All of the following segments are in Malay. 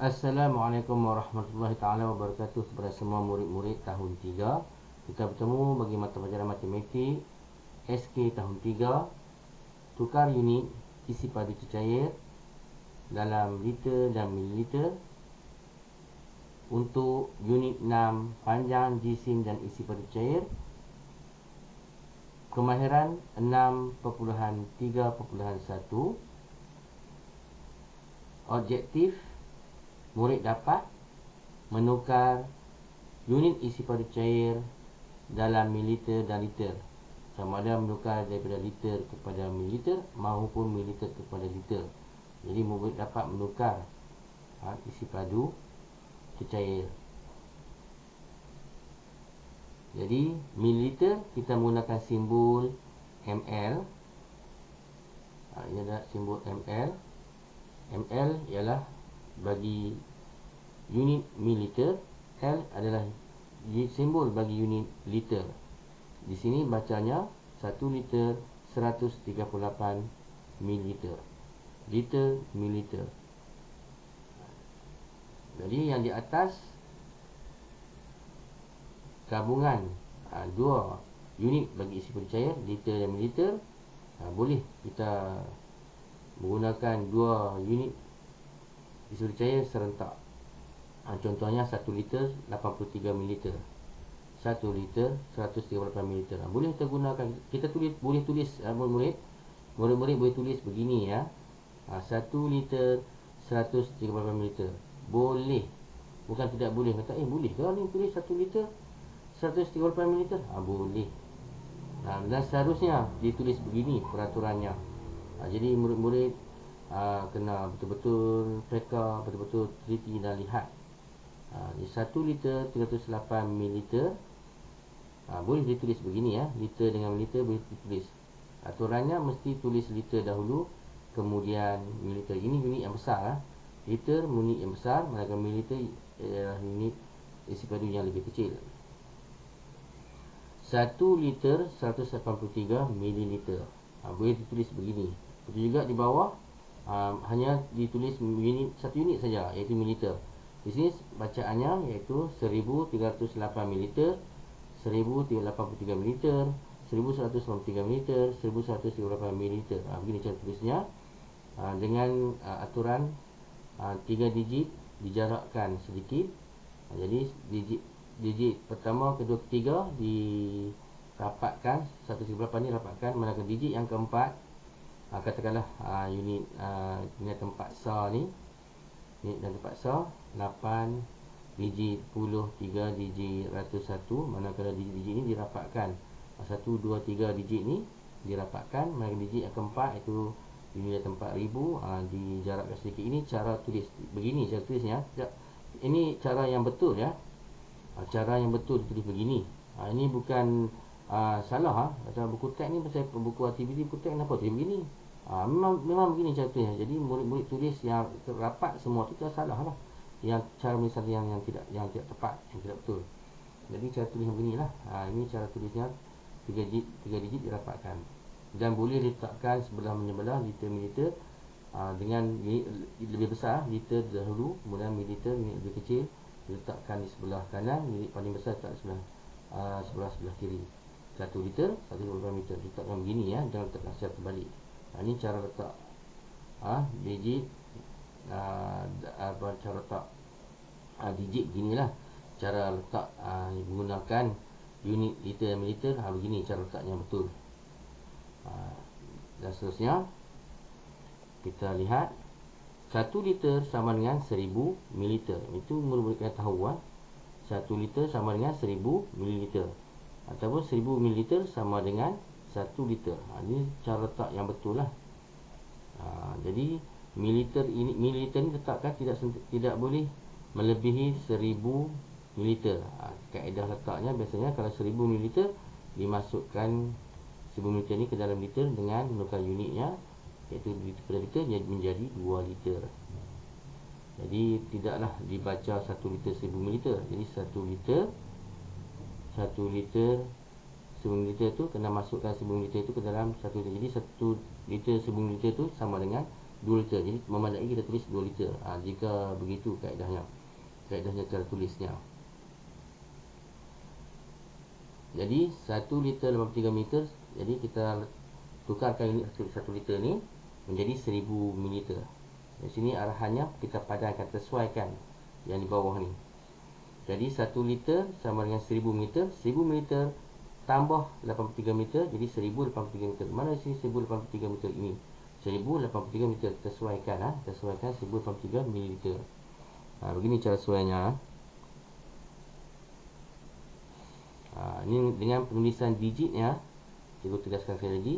Assalamualaikum warahmatullahi taala wabarakatuh kepada semua murid-murid tahun 3. Kita bertemu bagi mata pelajaran matematik SK tahun 3. Tukar unit isi padu cair dalam liter dan mililiter untuk unit 6 panjang jisim dan isi padu cair kemahiran 6.3.1 objektif murid dapat menukar unit isi padu cair dalam mililiter dan liter. Sama ada menukar daripada liter kepada mililiter maupun mililiter kepada liter. Jadi murid dapat menukar ha, isi padu cair jadi mililiter kita menggunakan simbol ml ha, ini adalah simbol ml ml ialah bagi unit mililiter L adalah simbol bagi unit liter. Di sini bacanya 1 liter 138 mililiter. Liter mililiter. Jadi yang di atas gabungan ha, dua unit bagi isi cair liter dan mililiter ha, boleh kita menggunakan dua unit Disuruh cair serentak ha, Contohnya 1 liter 83 ml 1 liter 138 ml ha, Boleh kita gunakan. Kita tulis boleh tulis ha, murid-murid. Murid-murid boleh tulis begini ya. Ha, 1 liter 138 ml Boleh. Bukan tidak boleh. Kata eh boleh ke ni tulis 1 liter 138 ml ha, Boleh. Ha, Dan seharusnya ditulis begini peraturannya. Ha, Jadi murid-murid ah, kena betul-betul peka betul-betul teliti dan lihat aa, di 1 liter 308 ml aa, boleh ditulis begini ya. Liter dengan liter boleh ditulis. Aturannya mesti tulis liter dahulu kemudian mililiter. Ini unit yang besar ha? liter unit yang besar manakala mililiter ialah unit isi padu yang lebih kecil. 1 liter 183 mililiter. Ha, boleh ditulis begini. Betul juga di bawah um, hanya ditulis unit satu unit saja iaitu mililiter. Di sini bacaannya iaitu 1308 mililiter, 1383 mililiter, 1193 mililiter, 1138 mililiter. Ha, begini cara tulisnya. Ha, dengan uh, aturan uh, tiga digit dijarakkan sedikit. Ha, jadi digit digit pertama, kedua, ketiga dirapatkan. 138 ni rapatkan. Manakala digit yang keempat ha, katakanlah ha, unit ha, unit tempat sa ni unit dan tempat sa 8 digit 10 3 digit ratus 1 manakala digit-digit ni dirapatkan. Ha, 1 2 3 digit ni dirapatkan. Manakala digit yang keempat itu unit dan tempat ribu. Ha, dijarakkan sedikit. Ini cara tulis. Begini cara tulisnya. Ini cara yang betul ya. Ha, cara yang betul ditulis begini. Ha, ini bukan uh, salah ha. Macam buku teks ni buku aktiviti buku teks kenapa tulis begini? Ha, memang memang begini tulis. Jadi murid-murid tulis yang rapat semua tu tak salah lah. Yang cara misal yang yang tidak yang tidak tepat, yang tidak betul. Jadi cara tulis beginilah. Ha, ini cara tulisnya tiga digit tiga digit dirapatkan. Dan boleh diletakkan sebelah menyebelah liter mililiter ha, dengan lebih besar liter dahulu, kemudian mililiter ini lebih kecil diletakkan di sebelah kanan, milik paling besar tak sebelah uh, sebelah sebelah kiri. 1 liter, 1 liter letakkan begini ya, jangan letakkan secara terbalik. Ha, ini cara letak. Ha, digit ha, apa cara letak. Ha, digit beginilah. Cara letak ha, menggunakan unit liter dan mililiter ha, begini cara letaknya betul. Ha, dan seterusnya kita lihat. 1 liter sama dengan 1000 mililiter. Itu merupakan tahu ha? 1 liter sama dengan 1000 mililiter. Ataupun 1000 ml sama dengan 1 liter. Ha, ini cara letak yang betul lah. Ha, jadi mililiter ini mililiter ini letakkan tidak tidak boleh melebihi 1000 ml. Ha, kaedah letaknya biasanya kalau 1000 ml dimasukkan 1000 ml ini ke dalam liter dengan menukar unitnya iaitu liter per liter menjadi 2 liter. Jadi tidaklah dibaca 1 liter 1000 ml. Jadi 1 liter 1 liter 1000 liter tu kena masukkan 1000 liter tu ke dalam 1 liter. Jadi 1 liter 1000 liter tu sama dengan 2 liter. Jadi memadai kita tulis 2 liter. Ha, jika begitu kaedahnya. Kaedahnya cara tulisnya. Jadi 1 liter 83 meter. Jadi kita tukarkan unit 1 liter ni menjadi 1000 ml. Di sini arahannya kita padankan sesuaikan yang di bawah ni. Jadi 1 liter sama dengan 1000 ml. 1000 ml tambah 83 meter jadi 1083 meter. Mana sini 1083 meter ini? 1083 meter sesuaikan ah, ha? kita sesuaikan 1083 ml. Ha, begini cara sesuainya. Ha, ini dengan penulisan digitnya cikgu tegaskan sekali lagi.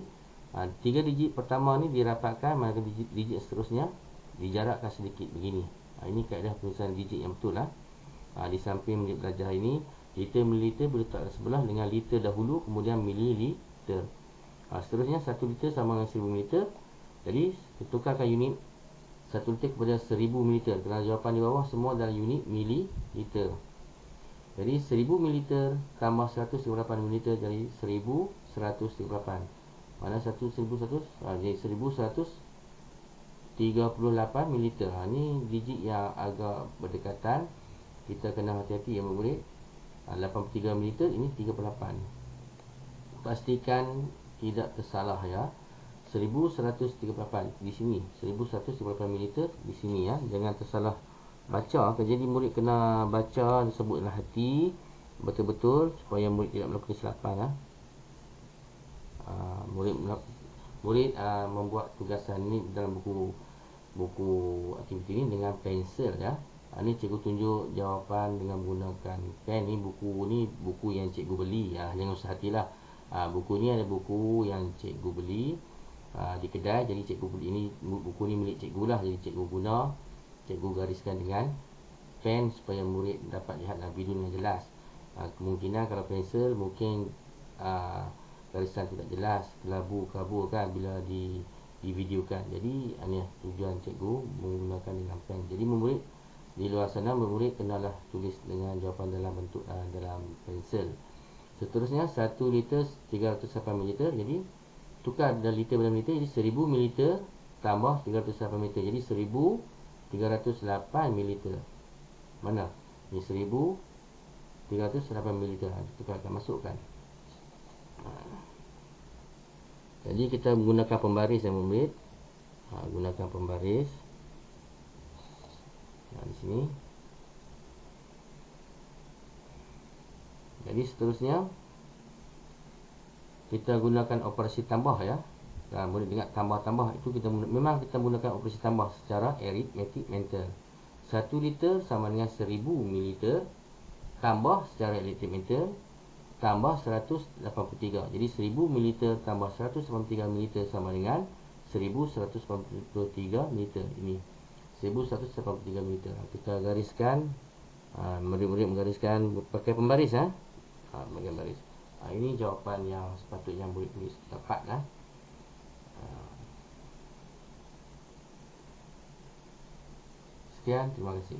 Ha, tiga digit pertama ni dirapatkan manakala digit, digit seterusnya dijarakkan sedikit begini. Ha, ini kaedah penulisan digit yang betul lah. Ha, di samping belajar ini Liter mililiter boleh letak sebelah dengan liter dahulu kemudian mililiter. Ha, seterusnya 1 liter sama dengan 1000 mililiter. Jadi tukarkan unit 1 liter kepada 1000 mililiter. Kerana jawapan di bawah semua dalam unit mililiter. Jadi 1000 mililiter tambah 138 mililiter jadi 1138. Mana 1100? Ha, jadi 1138 mililiter. Ha, ini digit yang agak berdekatan. Kita kena hati-hati ya murid. 83 ml ini 38 pastikan tidak tersalah ya. 1138 di sini. 1138 ml di sini ya. Jangan tersalah baca. Jadi murid kena baca sebutlah hati betul-betul supaya murid tidak melakukan kesilapan ya. Uh, murid murid uh, membuat tugasan ini dalam buku buku aktiviti ini dengan pensel ya Ha, ni cikgu tunjuk jawapan dengan menggunakan pen ni. Buku ni buku yang cikgu beli. Ha, jangan usah hatilah. Ha, buku ni ada buku yang cikgu beli ha, di kedai. Jadi cikgu beli ini buku ni milik cikgu lah. Jadi cikgu guna cikgu gariskan dengan pen supaya murid dapat lihat video yang jelas. Ha, kemungkinan kalau pensel mungkin ha, garisan tidak jelas kelabu kabur kan bila di di video kan jadi ini tujuan cikgu menggunakan dengan pen. Jadi murid di luar sana murid kenalah tulis dengan jawapan dalam bentuk uh, dalam pensel. Seterusnya 1 liter 308 ml jadi tukar dari liter pada liter jadi 1000 ml tambah 308 ml jadi 1308 ml mana? Ni 1308 ml kita akan masukkan. Uh. jadi kita menggunakan pembaris yang murid uh, gunakan pembaris Sini. Jadi seterusnya kita gunakan operasi tambah ya. Nah, boleh dengar tambah-tambah itu kita memang kita gunakan operasi tambah secara arithmetic mental. 1 liter sama dengan 1000 ml tambah secara arithmetic mental tambah 183. Jadi 1000 ml tambah 183 ml sama dengan 1183 ml ini 1183 meter. Kita gariskan ha, murid-murid menggariskan pakai pembaris ha. Ha pakai pembaris. Ha, ini jawapan yang sepatutnya murid tulis tepat lah. Ha. Sekian, terima kasih.